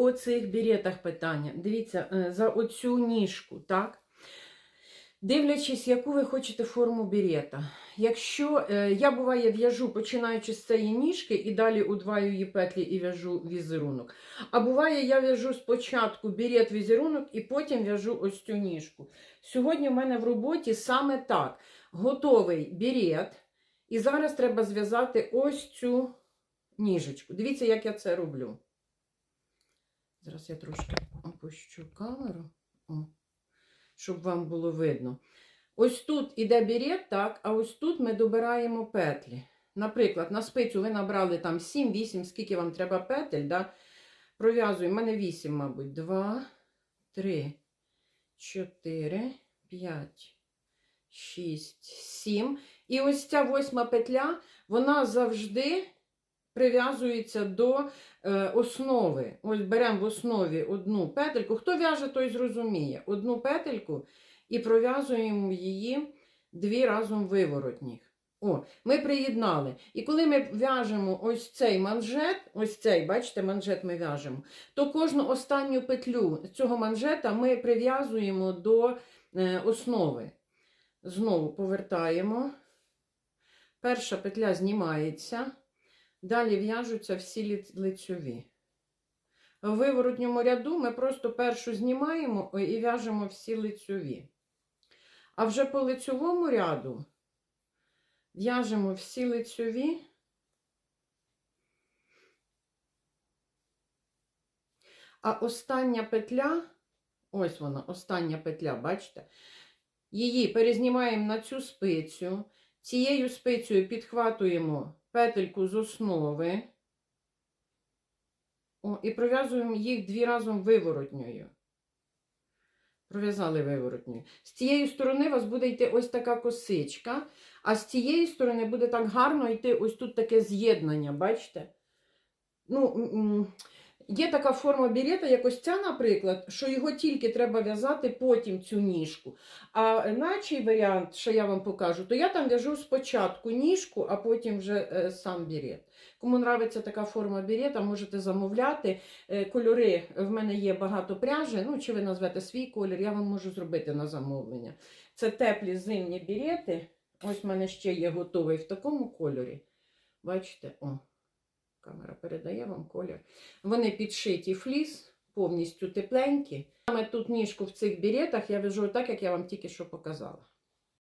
по цих беретах питання. Дивіться, е, за оцю ніжку, так? Дивлячись, яку ви хочете форму берета. Якщо е, я буває в'яжу, починаючи з цієї ніжки, і далі удваю її петлі і в'яжу візерунок. А буває, я в'яжу спочатку берет візерунок і потім в'яжу ось цю ніжку. Сьогодні в мене в роботі саме так: готовий берет, і зараз треба зв'язати ось цю ніжечку. Дивіться, як я це роблю. Зараз я трошки опущу камеру, о, щоб вам було видно. Ось тут іде берет, так, а ось тут ми добираємо петлі. Наприклад, на спицю ви набрали там 7-8, скільки вам треба петель, да? пров'язуємо. У мене 8, мабуть. 2, 3, 4, 5, 6, 7. І ось ця восьма петля, вона завжди прив'язується до е, основи. Ось беремо в основі одну петельку. Хто в'яже, той зрозуміє. Одну петельку і пров'язуємо її дві разом виворотніх. О, ми приєднали. І коли ми в'яжемо ось цей манжет, ось цей, бачите, манжет ми в'яжемо, то кожну останню петлю цього манжета ми прив'язуємо до е, основи. Знову повертаємо. Перша петля знімається. Далі в'яжуться всі лицьові. В виворотньому ряду ми просто першу знімаємо і в'яжемо всі лицьові. А вже по лицьовому ряду в'яжемо всі лицьові. А остання петля, ось вона, остання петля, бачите? Її перезнімаємо на цю спицю. Цією спицею підхватуємо петельку з основи. О, і пров'язуємо їх дві разом виворотньою. Пров'язали виворотньою. З цієї сторони у вас буде йти ось така косичка, а з цієї сторони буде так гарно йти ось тут таке з'єднання, бачите? Ну, є така форма берета, як ось ця, наприклад, що його тільки треба в'язати потім цю ніжку. А начий варіант, що я вам покажу, то я там в'яжу спочатку ніжку, а потім вже е, сам берет. Кому нравиться така форма берета, можете замовляти. Е, Кольори в мене є багато пряжі. Ну, чи ви назвете свій колір, я вам можу зробити на замовлення. Це теплі зимні берети. Ось в мене ще є готовий в такому кольорі. Бачите, о, камера передає вам колір. Вони підшиті фліс, повністю тепленькі. Саме тут ніжку в цих беретах я в'яжу так, як я вам тільки що показала.